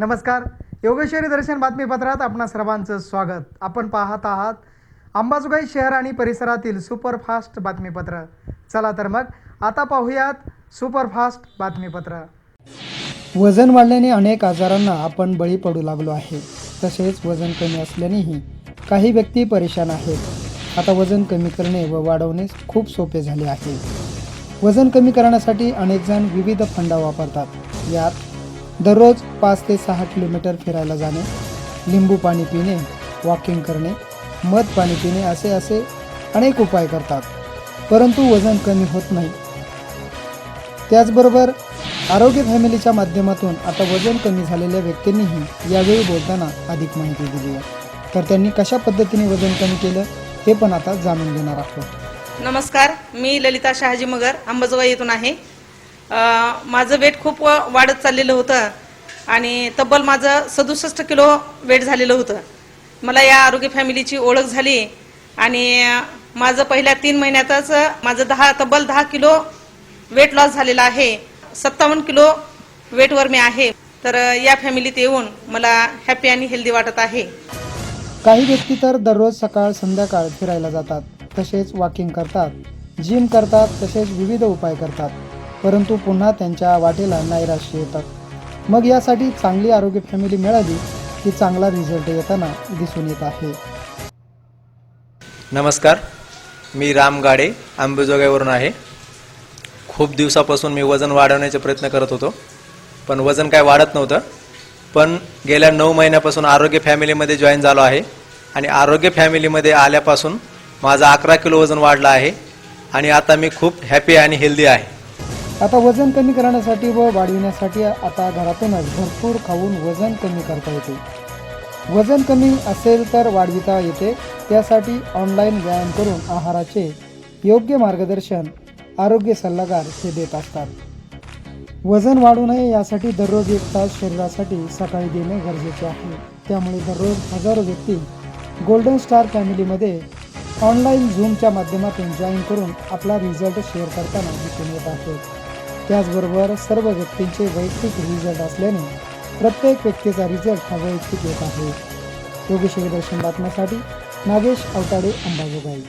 नमस्कार. योगेश्वरी दर्शन बातमीपत्रात आपणा सर्वांचं स्वागत. आपण पाहत आहात अंबाजोगाई शहर आणि परिसरातील सुपरफास्ट बातमीपत्र. चला तर मग आता पाहूयात सुपरफास्ट बातमीपत्र. वजन वाढल्याने अनेक आजारांना आपण बळी पडू लागलो आहे. तसेच वजन कमी असल्यानेही काही व्यक्ती परेशान आहेत. आता वजन कमी करणे व वाढवणे खूप सोपे झाले आहे. वजन कमी करण्यासाठी अनेकजण विविध फंडा वापरतात. यात दररोज पाच ते सहा किलोमीटर फिरायला जाणे लिंबू पाणी पिणे वॉकिंग करणे मध पाणी पिणे असे असे अनेक उपाय करतात. परंतु वजन कमी होत नाही. त्याचबरोबर आरोग्य फॅमिलीच्या माध्यमातून आता वजन कमी झालेल्या व्यक्तींनीही यावेळी बोलताना अधिक माहिती दिली आहे. तर त्यांनी कशा पद्धतीने वजन कमी केलं हे पण आता जाणून घेणार आहोत. नमस्कार मी ललिता शहाजी मगर अंबाजोगाई येथून आहे. माझं वेट खूप वाढत चाललेलं होतं आणि तब्बल माझं सदुसष्ट किलो वेट झालेलं होतं. मला या आरोग्य फॅमिलीची ओळख झाली आणि माझं पहिल्या तीन महिन्यातच माझं दहा तब्बल दहा किलो वेट लॉस झालेला आहे. सत्तावन्न किलो वेटवर मी आहे. तर या फॅमिलीत येऊन मला हॅपी आणि हेल्दी वाटत आहे. काही व्यक्ती तर दररोज सकाळ संध्याकाळ फिरायला जातात तसेच वॉकिंग करतात जिम करतात तसेच विविध उपाय करतात. परंतु पुन्हा त्यांच्या वाटेला नैराश्य येतात. मग यासाठी चांगली आरोग्य फॅमिली मिळाली की चांगला रिझल्ट येताना दिसून येत आहे. नमस्कार. मी राम गाडे आंबेजोगाईवरून आहे. खूप दिवसापासून मी वजन वाढवण्याचे प्रयत्न करत होतो. पण वजन काय वाढत नव्हतं. पण गेल्या नऊ महिन्यापासून आरोग्य फॅमिलीमध्ये जॉईन झालो आहे. आणि आरोग्य फॅमिलीमध्ये आल्यापासून माझं अकरा किलो वजन वाढलं आहे. आणि आता मी खूप हॅपी आणि हेल्दी आहे. आता वजन कमी करण्यासाठी व वाढविण्यासाठी आता घरातूनच भरपूर खाऊन वजन कमी करता येते. वजन कमी असेल तर वाढविता येते. त्यासाठी ऑनलाईन व्यायाम करून आहाराचे योग्य मार्गदर्शन आरोग्य सल्लागार हे देत असतात. वजन वाढू नये यासाठी दररोज एक तास शरीरासाठी सकाळी देणे गरजेचे आहे. त्यामुळे दररोज हजारो व्यक्ती गोल्डन स्टार फॅमिलीमध्ये ऑनलाईन झूमच्या माध्यमातून जॉईन करून आपला रिझल्ट शेअर करताना दिसून येत आहेत. त्याचबरोबर सर्व व्यक्तींचे वैयक्तिक रिझल्ट असल्याने प्रत्येक व्यक्तीचा रिझल्ट हा वैयक्तिक येत आहे. योगेश्वरी दर्शन बातम्यासाठी नागेश अवताडे अंबाजोगाई.